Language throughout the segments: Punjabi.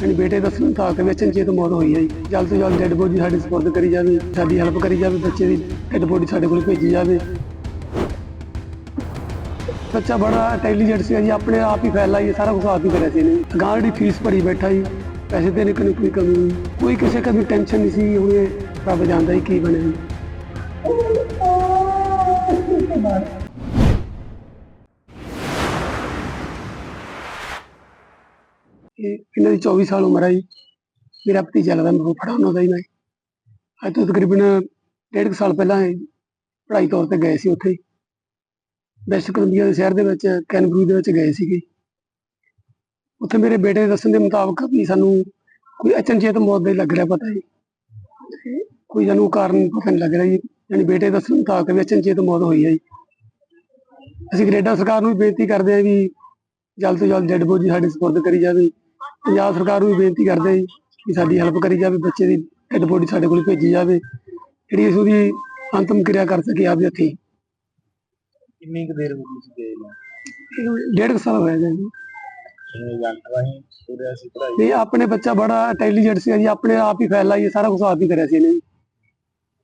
ਯਾਨੀ ਬੇਟੇ ਦਾ ਦੱਸਣ ਮੁਤਾਬਕ ਵਿੱਚ ਅਚਨਚੇਤ ਮੌਤ ਹੋਈ ਹੈ ਜੀ। ਜਲਦ ਤੋਂ ਜਲਦ ਡੈੱਡ ਬੋਡੀ ਸਾਡੀ ਸਪੋਰਟ ਕਰੀ ਜਾਵੇ, ਸਾਡੀ ਹੈਲਪ ਕਰੀ ਜਾਵੇ, ਬੱਚੇ ਦੀ ਡੈੱਡ ਬੋਡੀ ਸਾਡੇ ਕੋਲ ਭੇਜੀ ਜਾਵੇ। ਬੱਚਾ ਬੜਾ ਇੰਟੈਲੀਜੈਂਟ ਸੀ ਜੀ, ਆਪਣੇ ਆਪ ਹੀ ਫੈਲਾ ਜੀ, ਸਾਰਾ ਕੁਝ ਆਪ ਹੀ ਕਰਿਆ ਸੀ ਇਹਨੇ। ਗਾਂ ਦੀ ਫੀਸ ਭਰੀ ਬੈਠਾ ਜੀ, ਪੈਸੇ ਦੇਣੇ ਕੋਈ ਕੋਈ ਕਮੀ ਨਹੀਂ। ਕੋਈ ਕਿਸੇ ਕਦੀ ਟੈਨਸ਼ਨ ਨਹੀਂ ਸੀ, ਹੁਣ ਰੱਬ ਜਾਣਦਾ ਹੀ ਕੀ ਬਣਿਆ ਇਹ ਇਹਨਾਂ ਦੀ 24 ਸਾਲ ਉਮਰ ਹੈ ਜੀ। ਮੇਰਾ ਭਤੀਜਾ ਲੱਗਦਾ ਮੈਨੂੰ ਫੜਾ ਉਹਨਾਂ ਦਾ ਹੀ ਮੈਂ। ਅੱਜ ਤੋਂ ਤਕਰੀਬਨ ਡੇਢ ਕੁ ਸਾਲ ਪਹਿਲਾਂ ਪੜ੍ਹਾਈ ਤੌਰ ਤੇ ਗਏ ਸੀ ਉੱਥੇ। ਵੈਸਟ ਕੋਲੰਬੀਆ ਦੇ ਸ਼ਹਿਰ ਦੇ ਵਿੱਚ, ਕੈਨਬਰੂ ਦੇ ਵਿੱਚ ਗਏ ਸੀਗੇ। ਉੱਥੇ ਮੇਰੇ ਬੇਟੇ ਦੇ ਦੱਸਣ ਦੇ ਮੁਤਾਬਕ ਵੀ ਸਾਨੂੰ ਕੋਈ ਅਚਨਚੇਤ ਮੌਤ ਦਾ ਲੱਗ ਰਿਹਾ ਪਤਾ ਜੀ। ਕੋਈ ਸਾਨੂੰ ਕਾਰਨ ਪਤਾ ਨਹੀਂ ਲੱਗ ਰਿਹਾ ਜੀ। ਯਾਨੀ ਬੇਟੇ ਦੱਸਣ ਮੁਤਾਬਕ ਵੀ ਅਚਨਚੇਤ ਮੌਤ ਹੋਈ ਹੈ ਜੀ। ਅਸੀਂ ਕੈਨੇਡਾ ਸਰਕਾਰ ਨੂੰ ਵੀ ਬੇਨਤੀ ਕਰਦੇ ਹਾਂ ਵੀ ਜਲਦ ਤੋਂ ਜਲਦ ਡੈੱਡ ਬੋਡੀ ਸਾਡੀ ਸਪੁਰਦ ਕਰੀ ਜਾਵੇ। ਪੰਜਾਬ ਸਰਕਾਰ ਨੂੰ ਵੀ ਬੇਨਤੀ ਕਰਦੇ ਹਾਂ ਜੀ ਕਿ ਸਾਡੀ ਹੈਲਪ ਕਰੀ ਜਾਵੇ ਬੱਚੇ ਦੀ ਡੈੱਡ ਬੋਡੀ ਸਾਡੇ ਕੋਲ ਭੇਜੀ ਜਾਵੇ ਜਿਹੜੀ ਅਸੀਂ ਉਹਦੀ ਅੰਤਮ ਕਿਰਿਆ ਕਰ ਸਕੇ ਆਪਦੇ ਹੱਥੀਂ। ਕਿੰਨੀ ਕੁ ਦੇਰ ਹੋ ਗਈ ਸੀ ਗਏ ਨੂੰ? ਡੇਢ ਕੁ ਸਾਲ ਹੋਇਆ ਜੀ। ਨਹੀਂ ਆਪਣੇ ਬੱਚਾ ਬੜਾ ਇੰਟੈਲੀਜੈਂਟ ਸੀ ਜੀ ਆਪਣੇ ਆਪ ਹੀ ਫੈਲਾ ਜੀ ਸਾਰਾ ਕੁਝ ਆਪ ਹੀ ਕਰਿਆ ਸੀ ਇਹਨੇ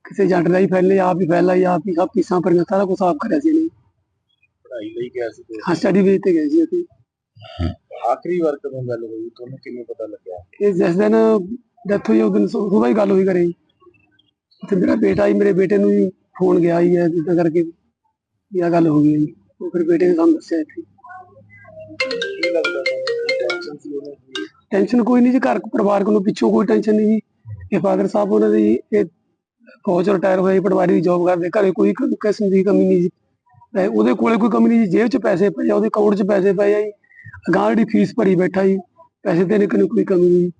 ਕਿਸੇ ਏਜੰਟ ਦਾ ਹੀ ਫੈਲੇ ਆਪ ਹੀ ਫੈਲਾ ਆਪ ਹੀ ਸਭ ਫੀਸਾਂ ਭਰੀਆਂ ਸਾਰਾ ਕੁਝ ਆਪ ਕਰਿਆ ਸੀ ਇਹਨੇ ਪੜ੍ਹਾਈ ਲਈ ਗਿਆ ਸੀ ਹਾਂ ਸਟੱਡੀ ਬੇਸ ਤੇ ਗਏ ਸੀ ਅਸੀਂ। ਆਖਰੀ ਵਾਰ ਕਦੋਂ ਗੱਲ ਹੋਈ? ਤੁਹਾਨੂੰ ਕਿਵੇਂ ਪਤਾ ਲੱਗਿਆ? ਇਹ ਜਿਸ ਦਿਨ ਡੈਥ ਹੋਈ ਉਸ ਦਿਨ ਸੁਬਾਹ ਹੀ ਗੱਲ ਹੋਈ ਕਰੇ ਤੇ ਮੇਰਾ ਬੇਟਾ ਹੀ ਮੇਰੇ ਬੇਟੇ ਨੂੰ ਹੀ ਫੋਨ ਗਿਆ ਹੀ ਹੈ ਜਿੱਦਾਂ ਕਰਕੇ ਵੀ ਆਹ ਗੱਲ ਹੋ ਗਈ ਜੀ। ਉਹ ਫਿਰ ਬੇਟੇ ਨੇ ਸਾਨੂੰ ਦੱਸਿਆ ਇੱਥੇ। ਕੀ ਲੱਗਦਾ ਤੁਹਾਨੂੰ? ਟੈਨਸ਼ਨ ਸੀ ਉਹਨੂੰ ਕੀ ਟੈਨਸ਼ਨ ਕੋਈ ਨਹੀਂ ਜੀ ਘਰ ਪਰਿਵਾਰ ਕੋਲੋਂ ਪਿੱਛੋਂ ਕੋਈ ਟੈਨਸ਼ਨ ਨਹੀਂ ਜੀ। ਇਹ ਫਾਦਰ ਸਾਹਿਬ ਉਹਨਾਂ ਦੀ ਇਹ ਫੌਜ ਰਿਟਾਇਰ ਹੋਏ ਪਟਵਾਰੀ ਦੀ ਜੌਬ ਕਰਦੇ ਘਰੇ ਕੋਈ ਕਿਸਮ ਦੀ ਕਮੀ ਨਹੀਂ ਜੀ। ਉਹਦੇ ਕੋਲੇ ਕੋਈ ਕਮੀ ਨਹੀਂ ਜੀ ਜੇਬ 'ਚ ਪੈਸੇ ਪਏ ਆ ਉਹਦੇ ਅਕਾਊਂਟ 'ਚ ਪੈਸੇ ਪਏ ਆ ਜੀ। ਅਗਾਂਹ ਜਿਹੜੀ ਫੀਸ ਭਰੀ ਬੈਠਾ ਜੀ, ਪੈਸੇ ਦੇਣੇ ਕੋਈ ਕੋਈ ਕਮੀ ਨਹੀਂ।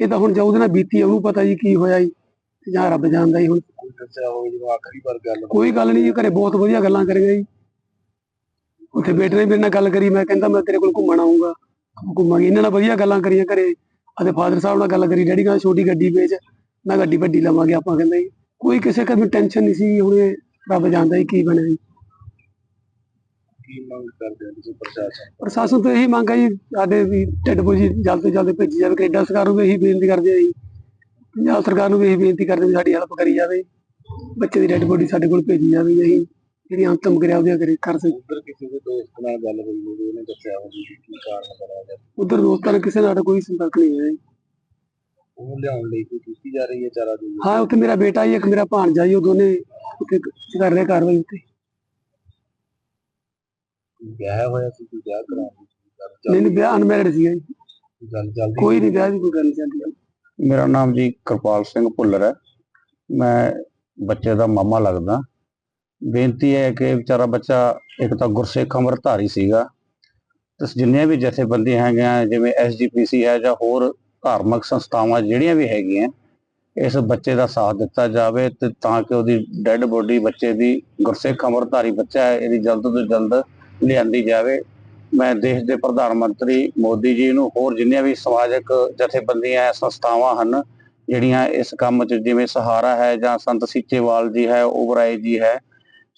ਇਹ ਤਾਂ ਹੁਣ ਜੇ ਉਹਦੇ ਨਾਲ ਬੀਤੀ ਉਹਨੂੰ ਪਤਾ ਜੀ ਕੀ ਹੋਇਆ ਜੀ, ਤੇ ਜਾਂ ਰੱਬ ਜਾਣਦਾ ਜੀ ਹੁਣ। ਕੋਈ ਗੱਲ ਹੋਈ ਨਹੀਂ ਜੀ, ਘਰੇ ਬਹੁਤ ਵਧੀਆ ਗੱਲਾਂ ਕਰੀਆਂ ਜੀ। ਉੱਥੇ ਬੇਟੇ ਨੇ, ਮੇਰੇ ਨਾਲ ਗੱਲ ਕਰੀ, ਮੈਂ ਕਹਿੰਦਾ ਮੈਂ ਤੇਰੇ ਕੋਲ ਘੁੰਮਣ ਆਉਂਗਾ ਘੁੰਮਾਂਗੇ, ਇਹਨਾਂ ਨਾਲ ਵਧੀਆ ਗੱਲਾਂ ਕਰੀਆਂ ਘਰੇ। ਅਤੇ ਫਾਦਰ ਸਾਹਿਬ ਨਾਲ ਗੱਲ ਕਰੀ, ਡੈਡੀ ਕਹਿੰਦਾ ਛੋਟੀ ਗੱਡੀ ਵੇਚ, ਮੈਂ ਗੱਡੀ ਵੱਡੀ ਲਵਾਂਗੇ ਆਪਾਂ, ਕਹਿੰਦਾ ਜੀ। ਕੋਈ ਕਿਸੇ ਕਦੇ ਟੈਨਸ਼ਨ ਨਹੀਂ ਸੀ ਹੁਣ ਇਹ ਰੱਬ ਜਾਣਦਾ ਜੀ ਕੀ ਬਣਿਆ ਜੀ। ਕੀ ਮੰਗ ਕਰਦੇ ਹੋ ਤੁਸੀਂ ਪ੍ਰਸ਼ਾਸਨ ਪ੍ਰਸ਼ਾਸਨ ਤੋਂ ਇਹੀ ਮੰਗ ਹੈ ਜੀ ਸਾਡੇ ਵੀ ਢਿੱਡ ਬੋਝੀ ਜਲਦ ਤੋਂ ਜਲਦ ਭੇਜੀ ਜਾਵੇ ਕੈਨੇਡਾ ਸਰਕਾਰ ਨੂੰ ਵੀ ਇਹੀ ਬੇਨਤੀ ਕਰਦੇ ਆ ਜੀ। ਪੰਜਾਬ ਸਰਕਾਰ ਨੂੰ ਵੀ ਇਹੀ ਬੇਨਤੀ ਕਰਦੇ ਵੀ ਸਾਡੀ ਹੈਲਪ ਕਰੀ ਜਾਵੇ ਬੱਚੇ ਦੀ ਡੈੱਡ ਬੋਡੀ ਸਾਡੇ ਕੋਲ ਭੇਜੀ ਜਾਵੇ ਜੀ ਜਿਹੜੀ ਅੰਤਮ ਕਿਰਿਆ ਉਹਦੀ ਕਰੇ ਕਰ ਸਕੀਏ। ਉੱਧਰ ਕਿਸੇ ਦੇ ਦੋਸਤ ਨਾਲ ਗੱਲ ਹੋਈ ਹੋਵੇ ਉਹਨੇ ਦੱਸਿਆ ਹੋਵੇ ਕਿ ਕੀ ਕਾਰਨ ਬਣਿਆ ਜਾਂ ਉਧਰ ਦੋਸਤਾਂ ਨਾਲ ਕਿਸੇ ਨਾਲ ਕੋਈ ਸੰਪਰਕ ਨਹੀਂ ਹੈ ਜੀ। ਉਹਨੂੰ ਲਿਆਉਣ ਲਈ ਕੋਈ ਕੀਤੀ ਜਾ ਰਹੀ ਹੈ ਚਾਰਾ ਦੀ ਹਾਂ ਉੱਥੇ ਮੇਰਾ ਬੇਟਾ ਹੀ ਇੱਕ ਮੇਰਾ ਭਾਣਜਾ ਜੀ ਉਹ ਦੋਨੇ ਉੱਥੇ ਕਰ ਰਹੇ ਕਾਰਵਾਈ ਉੱਤੇ। ਵਿਆਹ ਹੋਇਆ ਸੀ ਕੋਈ ਵਿਆਹ ਕਰਾਉਣ ਦੀ ਗੱਲ ਨਹੀਂ ਨਹੀਂ ਵਿਆਹ ਅਨਮੈਰਿਡ ਸੀ ਜੀ ਗੱਲ ਚੱਲਦੀ ਕੋਈ ਨਹੀਂ ਵਿਆਹ ਦੀ ਕੋਈ ਗੱਲ ਨਹੀਂ ਚੱਲਦੀ। ਮੇਰਾ ਨਾਮ ਜੀ ਕਿਰਪਾਲ ਸਿੰਘ ਭੁੱਲਰ ਹੈ। ਮੈਂ ਬੱਚੇ ਦਾ ਮਾਮਾ ਲੱਗਦਾ। ਬੇਨਤੀ ਹੈ ਕਿ ਵਿਚਾਰਾ ਬੱਚਾ ਇੱਕ ਤਾਂ ਗੁਰਸਿੱਖ ਅੰਮ੍ਰਿਤਧਾਰੀ ਸੀਗਾ। ਤੇ ਜਿੰਨੀਆਂ ਵੀ ਜਥੇਬੰਦੀਆਂ ਹੈਗੀਆਂ ਜਿਵੇਂ ਐਸਜੀਪੀਸੀ ਹੈ ਜਾਂ ਹੋਰ ਧਾਰਮਿਕ ਸੰਸਥਾਵਾਂ ਜਿਹੜੀਆਂ ਵੀ ਹੈਗੀਆਂ ਇਸ ਬੱਚੇ ਦਾ ਸਾਥ ਦਿੱਤਾ ਜਾਵੇ ਤੇ ਤਾਂ ਕਿ ਉਹਦੀ ਡੈੱਡ ਬੋਡੀ ਬੱਚੇ ਦੀ ਗੁਰਸਿੱਖ ਅੰਮ੍ਰਿਤਧਾਰੀ ਬੱਚਾ ਹੈ ਇਹਦੀ ਜਲਦ ਤੋਂ ਜਲਦ ਲਿਆਂਦੀ ਜਾਵੇ। ਮੈਂ ਦੇਸ਼ ਦੇ ਪ੍ਰਧਾਨ ਮੰਤਰੀ ਮੋਦੀ ਜੀ ਨੂੰ ਹੋਰ ਜਿੰਨੀਆਂ ਵੀ ਸਮਾਜਿਕ ਜਥੇਬੰਦੀਆਂ ਸੰਸਥਾਵਾਂ ਹਨ, ਜਿਹੜੀਆਂ ਇਸ ਕੰਮ 'ਚ ਜਿਵੇਂ ਸਹਾਰਾ ਹੈ ਜਾਂ ਸੰਤ ਸੀਚੇਵਾਲ ਜੀ ਹੈ, ਓਬਰਾਏ ਜੀ ਹੈ,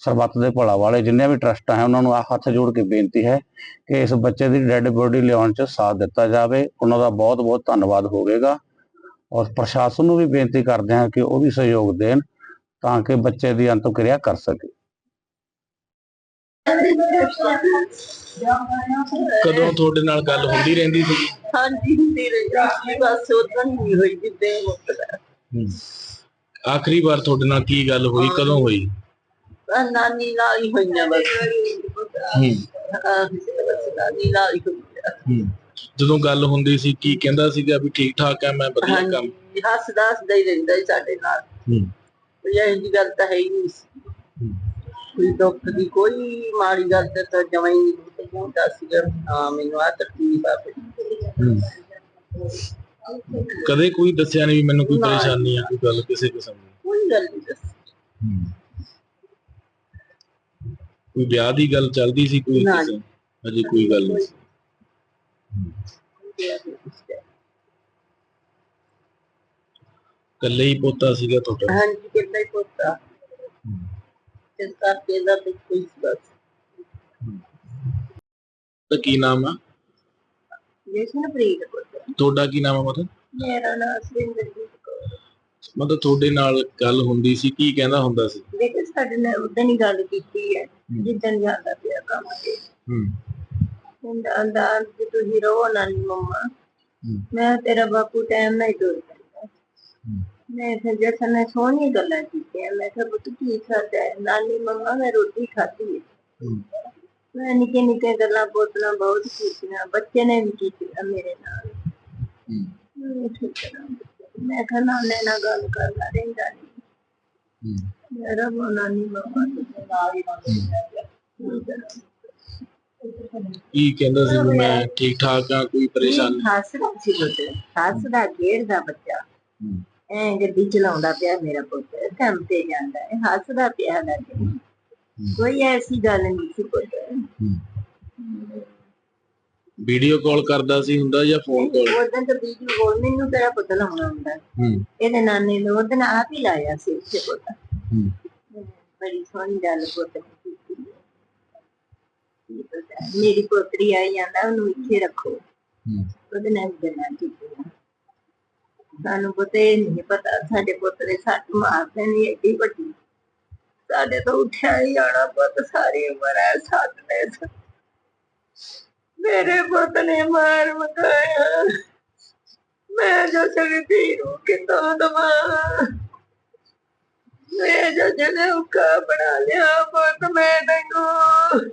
ਸਰਬੱਤ ਦੇ ਭਲਾ ਵਾਲੇ ਜਿੰਨੇ ਵੀ ਟਰਸਟ ਹੈ, ਉਹਨਾਂ ਨੂੰ ਆ ਹੱਥ ਜੋੜ ਕੇ ਬੇਨਤੀ ਹੈ ਕਿ ਇਸ ਬੱਚੇ ਦੀ ਡੈੱਡ ਬੋਡੀ ਲਿਆਉਣ 'ਚ ਸਾਥ ਦਿੱਤਾ ਜਾਵੇ। ਉਹਨਾਂ ਦਾ ਬਹੁਤ ਬਹੁਤ ਧੰਨਵਾਦ ਹੋਵੇਗਾ। ਔਰ ਪ੍ਰਸ਼ਾਸਨ ਨੂੰ ਵੀ ਬੇਨਤੀ ਕਰਦੇ ਹਾਂ ਕਿ ਉਹ ਵੀ ਸਹਿਯੋਗ ਦੇਣ ਤਾਂ ਕਿ ਬੱਚੇ ਦੀ ਅੰਤਮ ਕਿਰਿਆ ਕਰ ਸਕੇ। ਕਦੋਂ ਤੁਹਾਡੇ ਨਾਲ ਗੱਲ ਹੁੰਦੀ ਰਹਿੰਦੀ ਸੀ? ਹਾਂਜੀ ਹੁੰਦੀ ਰਹੀ ਬਸ ਉਦੋਂ ਨਹੀਂ ਹੋਈ ਜਿੱਦੇ ਮੁੱਕਦਾ ਆਖਰੀ ਵਾਰ ਤੁਹਾਡੇ ਨਾਲ ਕੀ ਗੱਲ ਹੋਈ ਕਦੋਂ ਹੋਈ? ਆਹ ਨਾਨੀ ਨਾਲ ਹੀ ਹੋਈਆਂ ਬਸ। ਆਹ, ਬਸ ਨਾਨੀ ਨਾਲ ਹੀ ਹੋਈਆਂ। ਜਦੋਂ ਗੱਲ ਹੁੰਦੀ ਸੀ ਕੀ ਕਹਿੰਦਾ ਸੀਗਾ ਵੀ ਠੀਕ ਠਾਕ ਹੈ ਮੈਂ ਵਧੀਆ ਕੰਮ ਹਾਂਜੀ ਹੱਸਦਾ ਹੱਸਦਾ ਹੀ ਰਹਿੰਦਾ ਸੀ ਸਾਡੇ ਨਾਲ। ਹੂੰ। ਕੋਈ ਇਹੋ ਜਿਹੀ ਗੱਲ ਤਾਂ ਹੈ ਹੀ ਨਹੀਂ ਸੀ। ਕੋਈ ਦੁੱਖ ਦੀ ਕੋਈ ਮਾੜੀ ਗੱਲ ਤੇ ਤਾਂ ਜਮਾਂ ਹੀ ਨਹੀਂ ਪਹੁੰਚਦਾ ਸੀਗਾ। ਹਾਂ ਮੈਨੂੰ ਆ ਤਕਲੀਫ ਆ ਪਈ ਕਦੇ ਕੋਈ ਦੱਸਿਆ ਨਹੀਂ ਵੀ ਮੈਨੂੰ ਕੋਈ। ਪਰੇਸ਼ਾਨੀ ਆ ਕੋਈ ਗੱਲ ਕਿਸੇ ਕਿਸਮ ਦੀ? ਕੋਈ ਗੱਲ ਨਹੀਂ ਦੱਸੀ। ਕੋਈ ਵਿਆਹ ਦੀ ਗੱਲ ਚੱਲਦੀ ਸੀ ਕੋਈ ਕਿਸੇ ਅਜੇ ਕੋਈ ਗੱਲ ਨਹੀਂ ਸੀ। ਇਕੱਲੇ ਹੀ ਪੋਤਾ ਸੀਗਾ ਤੁਹਾਡਾ? ਹਾਂਜੀ ਕਿੰਨਾ ਹੀ ਪੁੱਤਾ। ਇਸ ਕਰਕੇ ਦਾ ਤੇ ਕੋਈ ਬਸ ਤਾਂ ਕੀ ਨਾਮ ਆ? ਜੈਸਨ ਪ੍ਰੀਤ ਪੁੱਤ ਤੁਹਾਡਾ ਕੀ ਨਾਮ ਹੈ ਮਤਲਬ? ਮੇਰਾ ਨਾਮ ਸੁਰਿੰਦਰਜੀਤ ਕੌਰ। ਮਤਲਬ ਤੁਹਾਡੇ ਨਾਲ ਗੱਲ ਹੁੰਦੀ ਸੀ ਕੀ ਕਹਿੰਦਾ ਹੁੰਦਾ ਸੀ? ਦੇਖੋ ਸਾਡੇ ਨਾਲ ਉਦੋਂ ਹੀ ਗੱਲ ਕੀਤੀ ਹੈ ਜਿੱਦਣ ਜਾਂਦਾ ਪਿਆ ਕੰਮ ਤੇ। ਹੂੰ। ਕਹਿੰਦਾ ਆਂਦਾ ਕਿ ਤੁਸੀਂ ਰਹੋ ਨਾਨੀ ਮੰਮਾ। ਹੂੰ। ਮੈਂ ਤੇਰਾ ਬਾਪੂ ਟਾਈਮ ਨਾਲ ਹੀ ਤੁਰ ਪੈਂਦਾ। ਮੈਂ ਫਿਰ ਜਸਨ ਨੇ ਸੋਹਣੀਆਂ ਗੱਲਾਂ ਕੀਤੀਆਂ ਮੈਂ ਕਿਹਾ ਪੁੱਤ ਕੀ ਖਾਦਾ ਹੈ ਨਾਨੀ ਮੰਮਾ ਮੈਂ ਰੋਟੀ ਖਾਧੀ ਹੈ ਹੂੰ। ਮੈਂ ਨਿੱਕੇ ਨਿੱਕੇ ਗੱਲਾਂ ਬੋਤਲਾਂ ਬਹੁਤ ਕੀਤੀਆਂ ਬੱਚੇ ਨੇ ਵੀ ਕੀਤੀਆਂ ਮੇਰੇ ਨਾਲ ਹੂੰ। ਮੈਂ ਠੀਕ ਕਰਾਂ। ਮੈਂ ਕਿਹਾ ਨਾਨੇ ਨਾਲ ਗੱਲ ਕਰਨਾ ਰਹਿੰਦਾ ਨਹੀਂ ਹੂੰ। ਮੇਰਾ ਨਾਨੀ ਮੰਮਾ ਤੇ ਨਾਲ ਹੀ ਕੀ ਕਹਿੰਦਾ ਸੀ ਵੀ ਮੈਂ ਠੀਕ ਠਾਕ ਆ ਕੋਈ ਪਰੇਸ਼ਾਨੀ ਹੱਸਦਾ ਸੀ ਪੁੱਤ ਹੱਸਦਾ ਖੇਡਦਾ ਬੱਚਾ ਹੂੰ। ਐ ਗੱਡੀ ਚਲਾਉਂਦਾ ਪਿਆ ਮੇਰਾ ਪੁੱਤ ਕੰਮ ਤੇ ਜਾਂਦਾ ਹੈ ਹੱਸਦਾ ਪਿਆ ਲੱਗੇ ਕੋਈ ਐਸੀ ਗੱਲ ਨਹੀਂ ਸੀ ਪੁੱਤ। ਵੀਡੀਓ ਕਾਲ ਕਰਦਾ ਸੀ ਹੁੰਦਾ ਜਾਂ ਫੋਨ ਕਾਲ? ਉਦੋਂ ਤਾਂ ਵੀਡੀਓ ਕੋਲ ਮੈਨੂੰ ਤੇਰਾ ਪੁੱਤ ਲਾਉਣਾ ਹੁੰਦਾ। ਇਹਦੇ ਨਾਨੇ ਨੇ ਉਹਦੇ ਨਾਲ ਆਪ ਹੀ ਲਾਇਆ ਸੀ ਉੱਥੇ ਪੁੱਤ। ਹੂੰ। ਬੜੀ ਸੋਹਣੀ ਗੱਲ ਪੁੱਤ ਕੀਤੀ। ਮੇਰੀ ਪੋਤਰੀ ਆਈ ਜਾਂਦਾ ਉਹਨੂੰ ਇੱਥੇ ਰੱਖੋ। ਉਹਦੇ ਨਾਲ ਗੱਲਾਂ ਕੀਤੀਆਂ। ਸਾਨੂੰ ਪਤਾ ਹੀ ਨਹੀਂ ਪਤਾ, ਸਾਡੇ ਪੁੱਤ ਦੇ ਸੱਟ ਮਾਰਦੇ ਨਹੀਂ ਏਡੀ ਵੱਡੀ। ਸਾਡੇ ਤੋਂ ਉੱਠਿਆ ਹੀ ਜਾਣਾ ਪੁੱਤ, ਸਾਰੀ ਉਮਰ ਹੈ ਸੱਤ ਨੇ। ਮੇਰੇ ਪੁੱਤ ਨੇ ਮਾਰ ਮਕਾਇਆ। ਮੈਂ ਜੋ ਸਗਤੀ ਨੂੰ ਕਿਤੋਂ ਦਵਾਂ? ਮੈਂ ਜੋ ਜਨੇ ਉਕਾ ਬਣਾ ਲਿਆ ਪੁੱਤ, ਮੈਂ ਤੈਨੂੰ